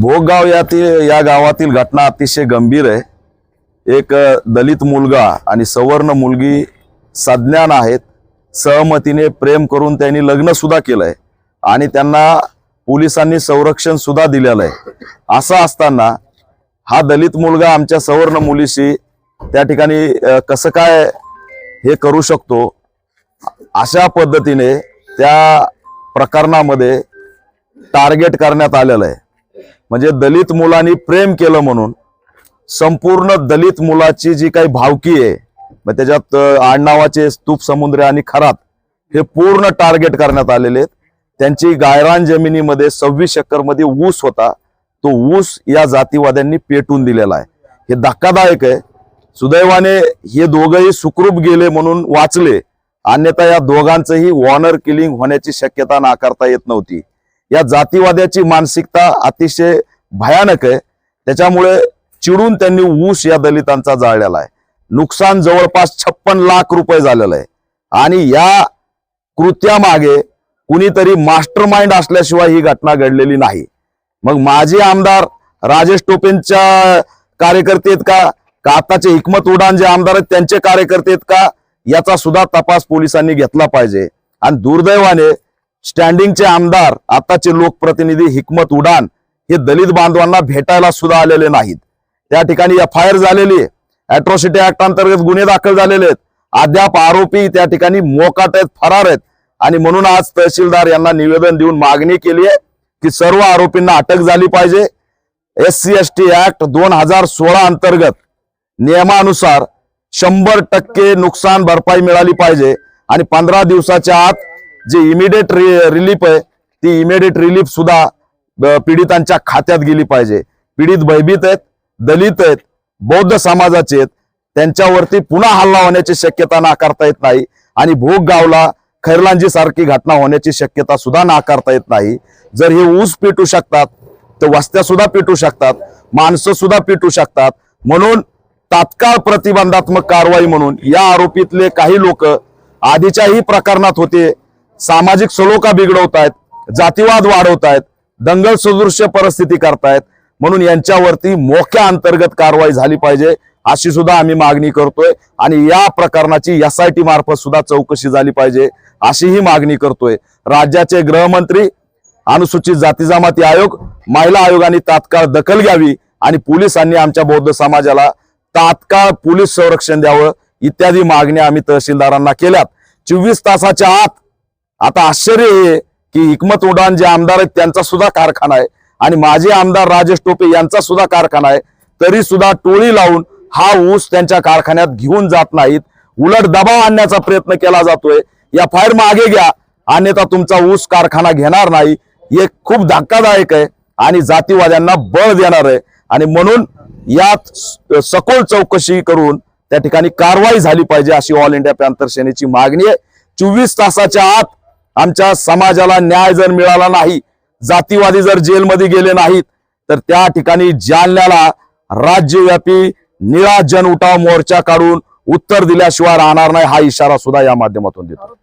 भोगगाव यातील या गावातील घटना अतिशय गंभीर आहे. एक दलित मुलगा आणि सवर्ण मुलगी सज्ञान आहेत. सहमतीने प्रेम करून त्यांनी लग्नसुद्धा केलं आहे आणि त्यांना पोलिसांनी संरक्षणसुद्धा दिलेलं आहे असं असताना हा दलित मुलगा आमच्या सवर्ण मुलीशी त्या ठिकाणी कसं काय हे करू शकतो? अशा पद्धतीने त्या प्रकरणामध्ये टार्गेट करण्यात आलेलं आहे. म्हणजे दलित मुलांनी प्रेम केलं म्हणून. संपूर्ण दलित मुलाची जी काही भावकी आहे मग त्याच्यात आडनावाचे स्तूप समुद्र आणि खरात हे पूर्ण टार्गेट करण्यात आलेले आहेत. त्यांची गायरान जमिनीमध्ये सव्वीसमध्ये ऊस होता. तो ऊस या जातीवाद्यांनी पेटून दिलेला आहे. हे धक्कादायक आहे. सुदैवाने हे दोघंही सुखरूप गेले म्हणून वाचले. अन्यथा या दोघांचंही वॉनर किलिंग होण्याची शक्यता नाकारता येत नव्हती. या जातीवाद्याची मानसिकता अतिशय भयानक आहे. त्याच्यामुळे चिडून त्यांनी ऊस या दलितांचा जाळलेला आहे. नुकसान जवळपास छप्पन लाख रुपये झालेलं आहे. आणि या कृत्यामागे कुणीतरी मास्टर माइंड असल्याशिवाय ही घटना घडलेली नाही. मग माजी आमदार राजेश टोपेंच्या कार्यकर्ते आहेत का? का आताचे हिकमत उडान जे आमदार आहेत त्यांचे कार्यकर्ते आहेत का? याचा सुद्धा तपास पोलिसांनी घेतला पाहिजे. आणि दुर्दैवाने स्टँडिंगचे आमदार आताचे लोकप्रतिनिधी हिकमत उडान हे दलित बांधवांना भेटायला सुद्धा आलेले नाहीत. त्या ठिकाणी एफ आय आर झालेली आहे. अॅट्रॉसिटी ऍक्ट अंतर्गत गुन्हे दाखल झालेले आहेत. अद्याप आरोपी त्या ठिकाणी मोकाट आहेत फरार आहेत. आणि म्हणून आज तहसीलदार यांना निवेदन देऊन मागणी केली आहे की सर्व आरोपींना अटक झाली पाहिजे. S C S T act दोन हजार सोळा अंतर्गत नियमानुसार शंभर टक्के नुकसान भरपाई मिळाली पाहिजे. आणि पंधरा दिवसाच्या आत जे इमिडिएट रिलीफ आहे ती इमिडिएट रिलीफ सुद्धा पीडितांच्या खात्यात गेली पाहिजे. पीडित भयभीत आहेत दलित आहेत बौद्ध समाजाचे आहेत त्यांच्यावरती पुन्हा हल्ला होण्याची शक्यता नाकारता येत नाही आणि भोग गावला खैरलांजी सारखी घटना होण्याची शक्यता सुद्धा नाकारता येत नाही. जर हे ऊस पेटू शकतात तर वस्त्या सुद्धा पेटू शकतात माणसं सुद्धा पेटू शकतात. म्हणून तात्काळ प्रतिबंधात्मक कारवाई म्हणून या आरोपीतले काही लोक आधीच्याही प्रकरणात होते सामाजिक सलोखा बिघडवतायत जातीवाद वाढवत आहेत दंगल सदृश्य परिस्थिती करतायत म्हणून यांच्यावरती मोठ्या अंतर्गत कारवाई झाली पाहिजे अशी सुद्धा आम्ही मागणी करतोय. आणि या प्रकरणाची एस आय टी मार्फत सुद्धा चौकशी झाली पाहिजे अशीही मागणी करतोय. राज्याचे गृहमंत्री अनुसूचित जाती जमाती आयोग महिला आयोगाने तात्काळ दखल घ्यावी आणि पोलिसांनी आमच्या बौद्ध समाजाला तात्काळ पोलीस संरक्षण द्यावं इत्यादी मागण्या आम्ही तहसीलदारांना केल्यात. चोवीस तासाच्या आत आता आश्चर्य हे की हिकमत उडान जे आमदार आहेत त्यांचा सुद्धा कारखाना आहे. आणि माझे आमदार राजेश टोपे यांचा सुद्धा कारखाना आहे. तरी सुद्धा टोळी लावून हा ऊस त्यांच्या कारखान्यात घेऊन जात नाहीत. उलट दबाव आणण्याचा प्रयत्न केला जातोय. या फायर मागे घ्या. अन्यथा तुमचा ऊस कारखाना घेणार नाही. हे खूप धक्कादायक आहे आणि जातीवाद्यांना बळ देणार आहे. आणि म्हणून यात सखोल चौकशी करून त्या ठिकाणी कारवाई झाली पाहिजे अशी ऑल इंडिया प्रांतर सेनेची मागणी आहे. चोवीस तासाच्या आत आमच्या समाजाला न्याय जर मिळाला नाही जातीवादी जर जेलमध्ये गेले नाहीत तर त्या ठिकाणी जालन्याला राज्यव्यापी निळा जन उठाव मोर्चा काढून उत्तर दिल्याशिवाय राहणार नाही हा इशारा सुद्धा या माध्यमातून देतो.